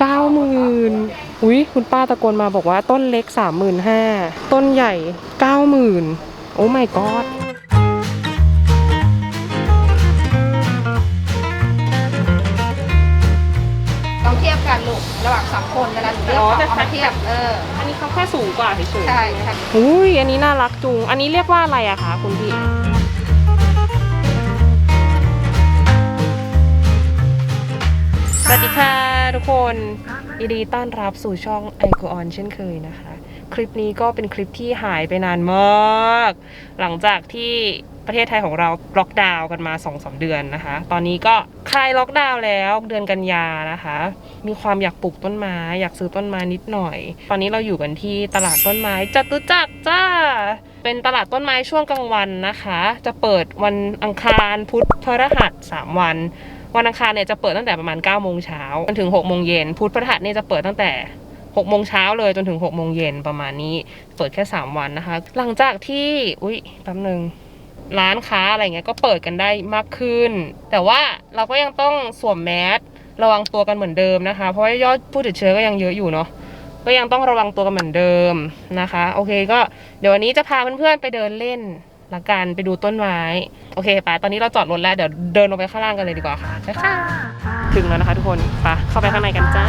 เก้าหมื่นอุ้ยคุณป้าตะโกนมาบอกว่าต้นเล็กสามหมื่นห้าต้นใหญ่เก้าหมื่นโอ้ my god ลองเทียบกันลูกระหว่างสองคนเวลาหนูเลือกอ๋ขอองแต่ เอามาเทียบเอออันนี้เขาแค่สูงกว่าเฉยๆใช่ค่ะอุ้ยอันนี้น่ารักจุง อันนี้เรียกว่าอะไรอะคะคุณพี่ สวัสดีค่ะ ทุกคนยินดีต้อนรับสู่ช่องไอโกออนเช่นเคยนะคะ คลิปนี้ก็เป็นคลิปที่หายไปนานมาก หลังจากที่ประเทศไทยของเราล็อกดาวน์กันมา2อสเดือนนะคะ ตอนนี้ก็คลายล็อกดาวน์แล้วเดือนกันยานะคะ มีความอยากปลูกต้นไม้ อยากซื้อต้นไม้นิดหน่อย ตอนนี้เราอยู่กันที่ตลาดต้นไม้จตุจักรจ้า เป็นตลาดต้นไม้ช่วงกลางวันนะคะ จะเปิดวันอังคารพุธพฤหัสสามวัน วันอังคารเนี่ยจะเปิดตั้งแต่ประมาณ9โมงเช้าจนถึง6โมงเย็นพุธพฤหัสเนี่ยจะเปิดตั้งแต่6โมงเช้าเลยจนถึง6โมงเย็นประมาณนี้ เปิดแค่ 3 วันนะคะ หลังจากที่อุ๊ยแป๊บนึงร้านค้าอะไรเงี้ยก็เปิดกันได้มากขึ้น แต่ว่าเราก็ยังต้องสวมแมสระวังตัวกันเหมือนเดิมนะคะ เพราะว่ายอดผู้ติดเชื้อก็ยังเยอะอยู่เนาะก็ยังต้องระวังตัวกันเหมือนเดิมนะคะ โอเคก็เดี๋ยววันนี้จะพาเพื่อนๆไปเดินเล่น ละกันไปดูต้นไม้ โอเคไปตอนนี้เราจอดรถแล้ว เดี๋ยวเดินลงไปข้างล่างกันเลยดีกว่าค่ะไปค่ะ ถึงแล้วนะคะทุกคนไปเข้าไปข้างในกันจ้า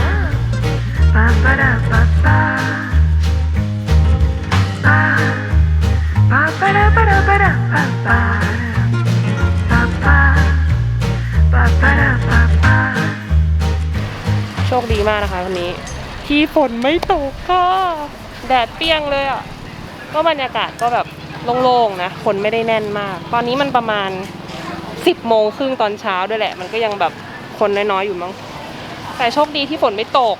โชคดีมากนะคะวันนี้ ที่ฝนไม่ตกค่ะ แดดเปรี้ยงเลยอะ ก็บรรยากาศก็แบบ โล่งๆนะ คนไม่ได้แน่นมาก ตอนนี้มันประมาณ 10โมงครึ่งตอนเช้าด้วยแหละ มันก็ยังแบบคนน้อยๆอยู่มั้ง แต่โชคดีที่ฝนไม่ตก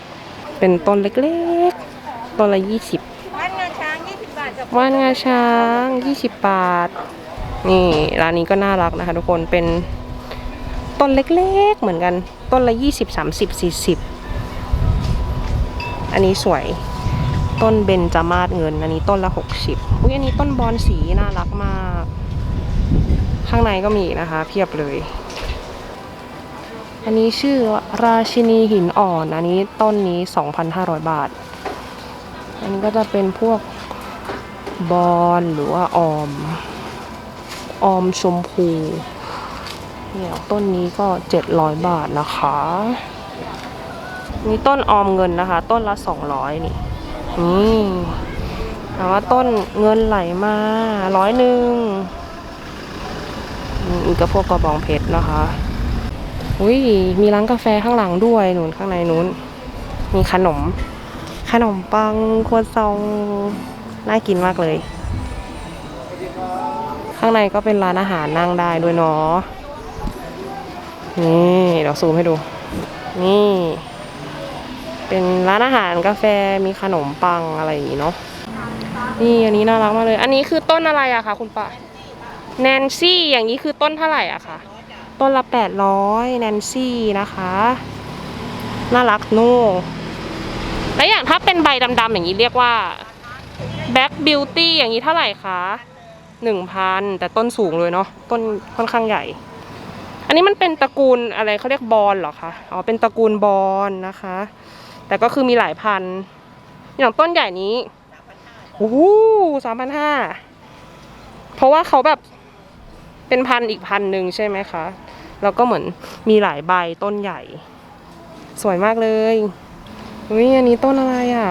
เป็นต้นเล็กๆ ต้นละยี่สิบว่านงาช้าง20บาทกับว่านงาช้างยี่สิบบาท นี่ร้านนี้ก็น่ารักนะคะ ทุกคน เป็นต้นเล็กๆ เหมือนกัน ต้นละยี่สิบสามสิบสี่สิบ อันนี้สวย ต้นเบนจามาศเงิน อันนี้ต้นละหกสิบอุ้ยอันนี้ต้นบอนสีน่ารักมาก ข้างในก็มีนะคะ เพียบเลย อันนี้ชื่อราชินีหินอ่อน อันนี้ต้นนี้ 2,500 บาท อันนี้ก็จะเป็นพวกบอนหรือว่าออม ออมชมพูเนี่ยต้นนี้ก็ 700 บาทนะคะมีต้นออมเงินนะคะ ต้นละ 200 นี่ นี่แต่ว่าต้นเงินไหลมาร้อยหนึ่งอีกก็พวกกระบองเพชรนะคะอุ้ยมีร้านกาแฟข้างหลังด้วยหนุนข้างในนู้น มีขนม ขนมปังครัวซองน่ากินมากเลย ข้างในก็เป็นร้านอาหารนั่งได้ด้วยเนาะนี่เดี๋ยวซูมให้ดู นี่ เป็นร้านอาหารกาแฟมีขนมปังอะไรอย่างงี้เนาะนี่อันนี้น่ารักมากเลย อันนี้คือต้นอะไรอะคะคุณป้าแนนซี่อย่างนี้คือต้นเท่าไหร่อะคะต้นละแปดร้อยแนนซี่นะคะน่ารักโน่แล้วอย่างถ้าเป็นใบดำๆอย่างนี้เรียกว่า Black Beauty อย่างนี้เท่าไหร่คะหนึ่งพันแต่ต้นสูงเลยเนาะต้นค่อนข้างใหญ่ อันนี้มันเป็นตระกูลอะไรเขาเรียกบอลเหรอคะอ๋อเป็นตระกูลบอลนะคะ แต่ก็คือมีหลายพัน อย่างต้นใหญ่นี้โอ้โหสามพันห้าเพราะว่าเขาแบบเป็นพันอีกพันหนึ่งใช่ไหมคะ แล้วก็เหมือนมีหลายใบต้นใหญ่ สวยมากเลยอุ้ยอันนี้ต้นอะไรอะ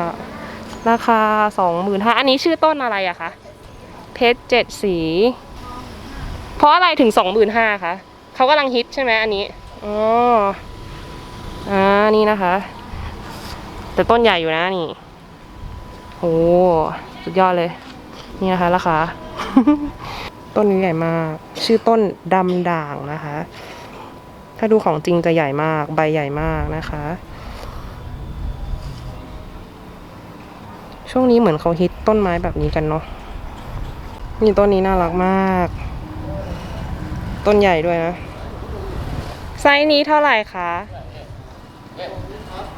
ราคาสองหมื่นห้าอันนี้ชื่อต้นอะไรอะคะเพชรเจ็ดสี เพราะอะไรถึงสองหมื่นห้าคะเขากำลังฮิตใช่ไหมอันนี้อ๋ออ่านี่นะคะ แต่ต้นใหญ่อยู่นะนี่โอ้สุดยอดเลย นี่นะคะราคาต้นนี้ใหญ่มาก ชื่อต้นดำด่างนะคะ ถ้าดูของจริงจะใหญ่มาก ใบใหญ่มากนะคะ ช่วงนี้เหมือนเขาฮิตต้นไม้แบบนี้กันเนาะนี่ต้นนี้น่ารักมาก ต้นใหญ่ด้วยนะ ไซส์นี้เท่าไหร่คะ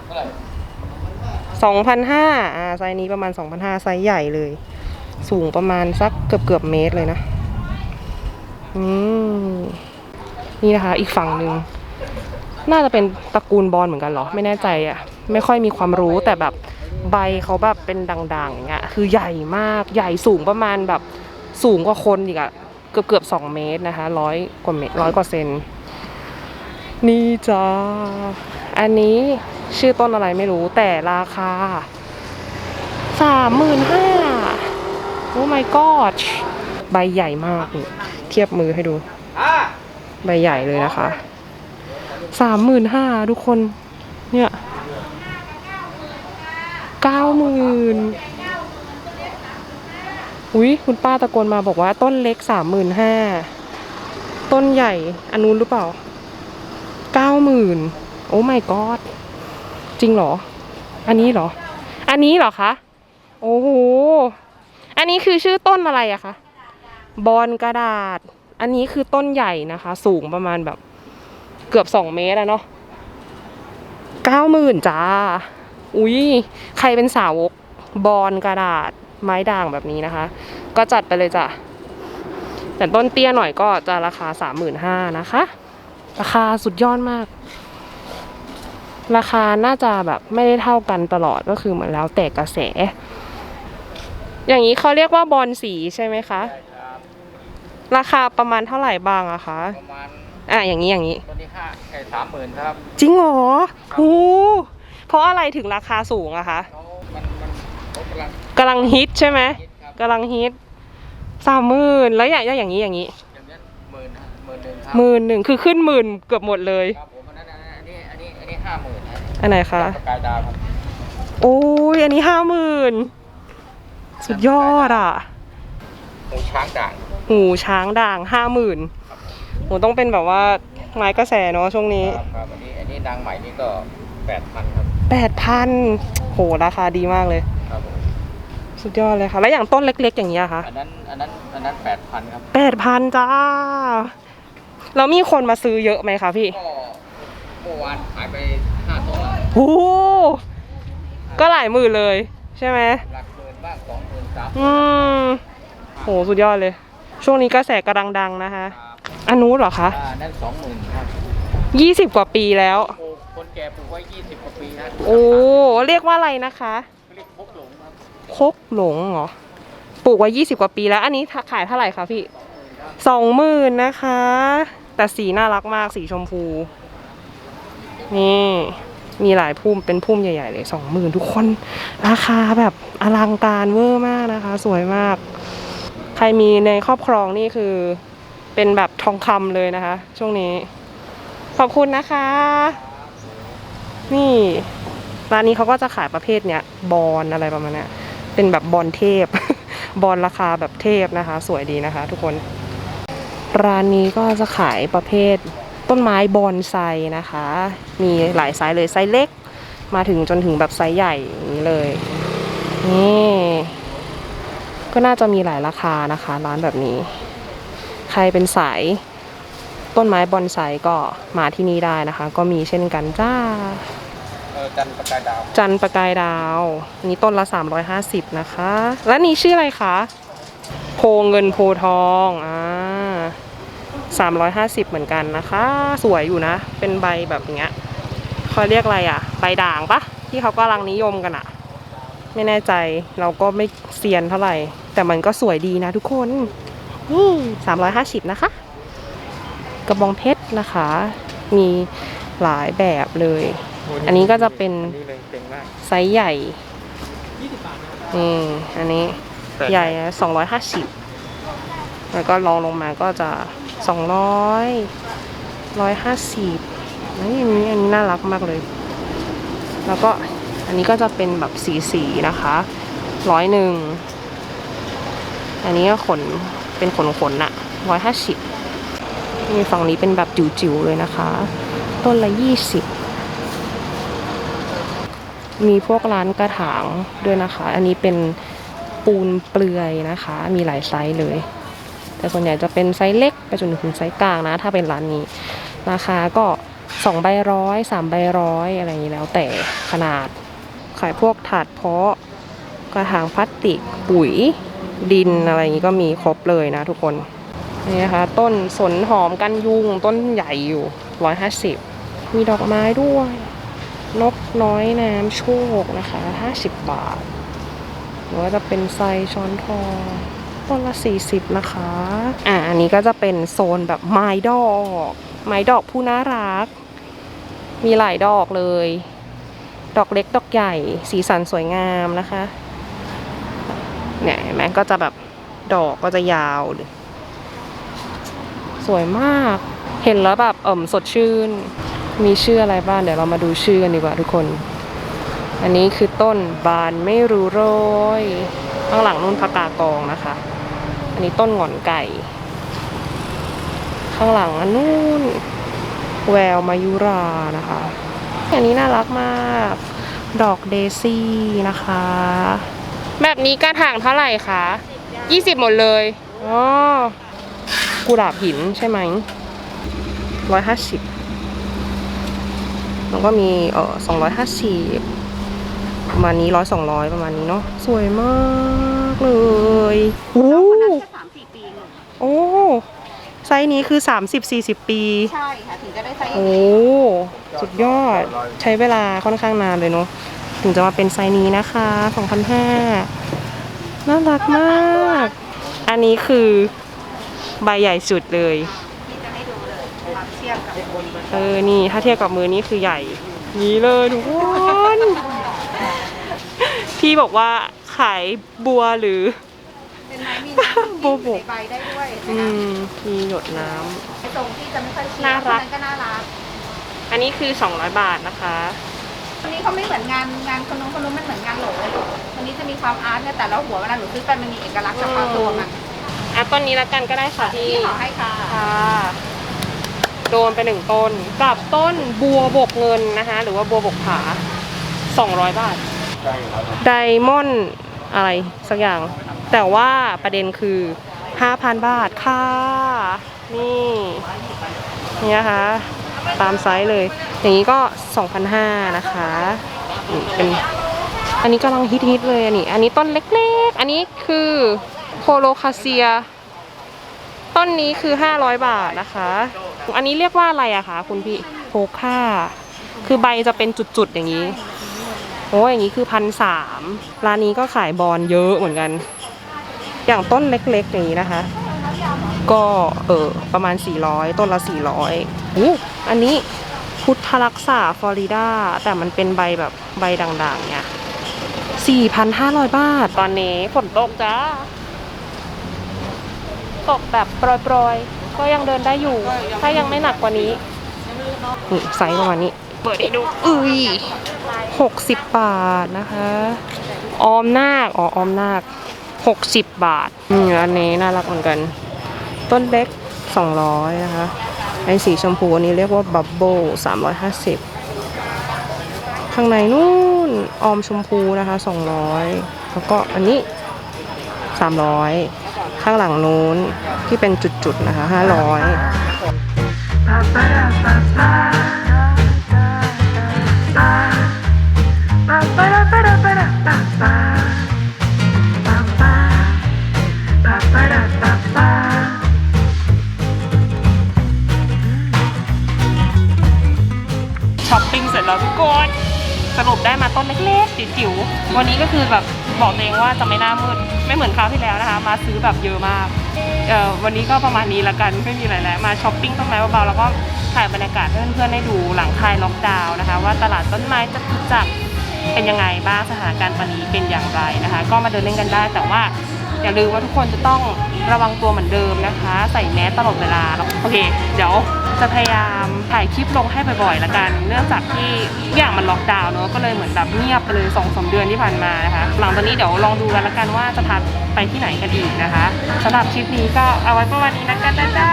เท่าไหร่ สอ2,500อ่าไซส์นี้ประมาณสองพันห้าไซส์ใหญ่เลย สูงประมาณสักเกือบเกือบเมตรเลยนะอืมนี่นะคะ อีกฝั่งหนึ่งน่าจะเป็นตระกูลบอลเหมือนกันเหรอ ไม่แน่ใจอะ่ะ ไม่ค่อยมีความรู้แต่แบบใบเขาแบบเป็นดังๆอย่างเงี้ยคือใหญ่มากใหญ่สูงประมาณแบบสูงกว่าคนอีกอะเกือบเกือบสองเมตรนะคะร้อยกว่าเมตรร้อยกว่าเซนนี่จ้า อันนี้ชื่อต้นอะไรไม่รู้แต่ราคาสามหมื่นห้าโอ้ my god ใบใหญ่มาก เทียบมือให้ดู ใบใหญ่เลยนะคะสามหมื่นห้าทุกคน เนี่ยเก้าหมื่นอุ้ยคุณป้าตะโกนมาบอกว่าต้นเล็กสามหมื่นห้าต้นใหญ่อันนู้นหรือเปล่าเก้าหมื่น โอ้ my god จริงเหรอ อันนี้เหรอ อันนี้เหรอคะ โอ้โห อันนี้คือชื่อต้นอะไรอะคะ บอลกระดาษ อันนี้คือต้นใหญ่นะคะ สูงประมาณแบบ เกือบสองเมตรอะเนาะเก้าหมื่นจ้า อุ้ยใครเป็นสาวกบอลกระดาษไม้ด่างแบบนี้นะคะ ก็จัดไปเลยจ้ะ แต่ต้นเตี้ยหน่อยก็จะราคาสามหมื่นห้านะคะ ราคาสุดยอดมาก ราคาน่าจะแบบไม่ได้เท่ากันตลอดก็คือเหมือนแล้วแต่กระแส อย่างนี้เขาเรียกว่าบอลสีใช่ไหมคะ ราคาประมาณเท่าไหร่บ้างอะคะ ประมาณ อะอย่างนี้อย่างนี้ ตัวนี้ห้าไก่สามหมื่นครับจริงเหรอโอ้เพราะอะไรถึงราคาสูงอะคะเขามันมันเขากำลังกำลังฮิตใช่ไหมคิดครับกำลังฮิตสามหมื่นแล้วอย่างอย่างนี้อย่างนี้อย่างนี้หมื่นฮะหมื่นหนึ่งครับหมื่นหนึ่งคือขึ้นหมื่นเกือบหมดเลย ครับผ อันไหนคะประกายดาวครับโอ้ยอันนี้ห้าหมื่นสุดยอดอะหมูช้างด่างหูช้างด่างห้าหมื่นโหต้องเป็นแบบว่าไม้กระแสเนาะช่วงนี้ครับครับอันนี้อันนี้ดังใหม่นี่ก็แปดพันครับแปดพันโหราคาดีมากเลย ครับผมสุดยอดเลยค่ะ แล้วอย่างต้นเล็ก ๆ อย่างเงี้ยคะอันนั้นอันนั้นอันนั้นแปดพันครับแปดพันจ้าแล้วมีคนมาซื้อเยอะไหมคะพี่ ก็เมื่อวานขายไป ห้าตัวแล้วโอ้โหก็หลายหมื่นเลย ใช่ไหมหลักหมื่นบ้างสองหมื่นสามอืมโหสุดยอดเลย ช่วงนี้กระแสกำลังดังนะคะครับอันนู้นเหรอคะอ่านั่นสองหมื่นครับยี่สิบกว่าปีแล้ว ปลูกคนแก่ปลูกไว้ยี่สิบกว่าปีนะโอ้เรียกว่าอะไรนะคะเรียกพกหลงครับคกหลงเหรอปลูกไว้ยี่สิบกว่าปีแล้ว อันนี้ขายเท่าไหร่คะพี่สองหมื่นนะคะ แต่สีน่ารักมากสีชมพู นี่ มีหลายพุ่มเป็นพุ่มใหญ่ๆเลยสองหมื่นทุกคน ราคาแบบอลังการเวอร์มากนะคะ สวยมาก ใครมีในครอบครองนี่คือ เป็นแบบทองคำเลยนะคะ ช่วงนี้ ขอบคุณนะคะ นี่ร้านนี้เขาก็จะขายประเภทเนี้ยบอลอะไรประมาณเนี้ยเป็นแบบบอลเทพ บอลราคาแบบเทพนะคะ สวยดีนะคะ ทุกคน ร้านนี้ก็จะขายประเภท ต้นไม้บอนไซนะคะ มีหลายไซส์เลยไซส์เล็ก มาถึงจนถึงแบบไซส์ใหญ่อย่างนี้เลยนี่ก็น่าจะมีหลายราคานะคะ ร้านแบบนี้ ใครเป็นสายต้นไม้บอนไซก็มาที่นี่ได้นะคะ ก็มีเช่นกันจ้าเออจันทร์ประกายดาว จันทร์ประกายดาวอันนี้ต้นละ 350 นะคะ และนี่ชื่ออะไรคะ โพเงินโพทอง อ่า 350 เหมือนกันนะคะ สวยอยู่นะ เป็นใบแบบเนี้ยเขาเรียกอะไรอะ ใบด่างปะที่เขากำลังนิยมกันอะ ไม่แน่ใจเราก็ไม่เซียนเท่าไหร่ แต่มันก็สวยดีนะทุกคนนี่350 นะคะ กระบองเพชรนะคะ มีหลายแบบเลย อันนี้ก็จะเป็นไซส์ใหญ่นี่อันนี้ใหญ่สองร้อยห้าสิบแล้วก็ลองลงมาก็จะ สองร้อยร้อยห้าสิบนี่อันนี้อันนี้น่ารักมากเลย แล้วก็อันนี้ก็จะเป็นแบบสีสีนะคะร้อยหนึ่งอันนี้ก็ขนเป็นขนขนอะร้อยห้าสิบนี่ฝั่งนี้เป็นแบบจิ๋วๆเลยนะคะ ต้นละยี่สิบมีพวกร้านกระถางด้วยนะคะ อันนี้เป็นปูนเปลือยนะคะ มีหลายไซส์เลย แต่ส่วนใหญ่จะเป็นไซส์เล็กไปจนถึงไซส์กลางนะ ถ้าเป็นร้านนี้ ราคาก็สองใบร้อยสามใบร้อยอะไรอย่างนี้แล้วแต่ขนาด ขายพวกถาดเพาะกระถางพลาสติกปุ๋ยดินอะไรอย่างนี้ก็มีครบเลยนะทุกคนนี่นะคะต้นสนหอมกันยุงต้นใหญ่อยู่ร้อยห้าสิบมีดอกไม้ด้วย นกน้อยน้ำโชคนะคะ50บาทหรือว่าจะเป็นไซช้อนทอง ต้นละ 40 นะคะ อ่าอันนี้ก็จะเป็นโซนแบบไม้ดอก ไม้ดอกผู้น่ารัก มีหลายดอกเลย ดอกเล็กดอกใหญ่ สีสันสวยงามนะคะ เนี่ยเห็นไหมก็จะแบบดอกก็จะยาวเลยสวยมาก เห็นแล้วแบบเอ่มสดชื่น มีชื่ออะไรบ้างเดี๋ยวเรามาดูชื่อกันดีกว่าทุกคน อันนี้คือต้นบานไม่รู้โรยข้างหลังนู่นพกากองนะคะ อันนี้ต้นหงอนไก่ ข้างหลังอันนู่นแววมายุรานะคะ อันนี้น่ารักมาก ดอกเดซี่นะคะ แบบนี้กระถางเท่าไหร่คะ20หมดเลยอ๋อกุหลาบหินใช่ไหมร้อยห้าสิบแล้วก็มีเออสองร้อยห้าสิบประมาณนี้ร้อยสองร้อยประมาณนี้เนาะสวยมากเลยโอ้ ปีหนึ่งโอ้ไซส์นี้คือสามสิบสี่สิบปี ใช่ค่ะถึงจะได้ไซส์โอ้สุดยอด ใช้เวลาค่อนข้างนานเลยเนาะ ถึงจะมาเป็นไซส์นี้นะคะ2,500น่ารักมาก อันนี้คือใบใหญ่สุดเลย ที่จะให้ดูเลยมาเทียบกับเออ นี่ถ้าเทียบกับมือนี่คือใหญ่ นี้เลยทุกคนพี่บอกว่าขายบัวหรือ เป็นไม้มีน้ำโบโบในใบได้ด้วยอืมมีหยดน้ไอ้ตรงที่จะไม่ค่อยเชียน่ารักคนนั้นก็น่ารักำอันนี้คือ 200 บาทนะคะอันนี้เขาไม่เหมือนงานงานคนนู้นคนนู้นมันเหมือนงานโหลอันนี้จะมีความอาร์ตเนี่ยแต่ละหัวเวลาหนูซื้อไปมันมีเอกลักษณ์เฉพาะตัวมันอะต้นนี้ละกันก็ได้ค่ะพี่ที่ขอให้ค่ะค่ะ โดนไปหนึ่งต้นกับต้นบัวบกเงินนะคะ หรือว่าบัวบกผา 200 บาทใช่ครับไดมอนด์อะไรสักอย่าง แต่ว่าประเด็นคือ 5,000 บาทค่ะ นี่นี่นะคะ ตามไซส์เลย อย่างนี้ก็ 2,500 นะคะนี่เป็นอันนี้กำลังฮิตๆเลยอันนี้ อันนี้ต้นเล็กๆ อันนี้คือโคโลคาเซีย ต้นนี้คือ 500 บาทนะคะ อันนี้เรียกว่าอะไรอะคะคุณพี่โพค่า คือใบจะเป็นจุดๆอย่างนี้โอ้ยอย่างนี้คือพันสามร้านนี้ก็ขายบอลเยอะเหมือนกัน อย่างต้นเล็กๆอย่างนี้นะคะ ก็เออประมาณ 400 ต้นละ 400อู้อันนี้พุทธรักษาฟลอริดา แต่มันเป็นใบแบบใบด่างๆเนี่ย4,500 บาท ตอนนี้ฝนตกจ้า ตกแบบโปรยๆ ก็ยังเดินได้อยู่ ถ้ายังไม่หนักกว่านี้นี่ไซส์ประมาณนี้ เปิดให้ดูอุ้ยหกสิบบาทนะคะ ออมนาคอ๋อออมนาค 60 บาทอืมอันนี้น่ารักเหมือนกัน ต้นเล็ก 200 นะคะไอสีชมพูอันนี้เรียกว่าบับเบิ้ล350 ข้างในนู่นออมชมพูนะคะ 200 แล้วก็อันนี้ 300 ข้างหลังนู้นที่เป็นจุดๆนะคะ 500 จิ๋วๆ วันนี้ก็คือแบบบอกตัวเองว่าจะไม่หน้ามืด ไม่เหมือนคราวที่แล้วนะคะ มาซื้อแบบเยอะมากเอ่อวันนี้ก็ประมาณนี้ละกันไม่มีอะไรแล้วมาช้อปปิ้งต้นไม้เบาๆแล้วก็ถ่ายบรรยากาศให้เพื่อนๆได้ดูหลังคลายล็อกดาวน์นะคะ ว่าตลาดต้นไม้จะตุจักเป็นยังไงบ้างสถานการณ์ตอนนี้เป็นอย่างไรนะคะ ก็มาเดินเล่นกันได้แต่ว่าอย่าลืมว่าทุกคนจะต้อง ระวังตัวเหมือนเดิมนะคะ ใส่แมสตลอดเวลาโอเค เดี๋ยวจะพยายามถ่ายคลิปลงให้บ่อยๆละกัน เนื่องจากที่ทุกอย่างมันล็อกดาวน์เนอะก็เลยเหมือนแบบเงียบไปเลยสองสามเดือนที่ผ่านมานะคะหลังจากนี้เดี๋ยวลองดูกันละกันว่าจะพาไปที่ไหนกันอีกนะคะสำหรับคลิปนี้ก็เอาไว้ประมาณนี้ละกันนะจ๊ะ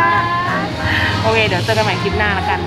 โอเคเดี๋ยวเจอกันใหม่คลิปหน้าละกัน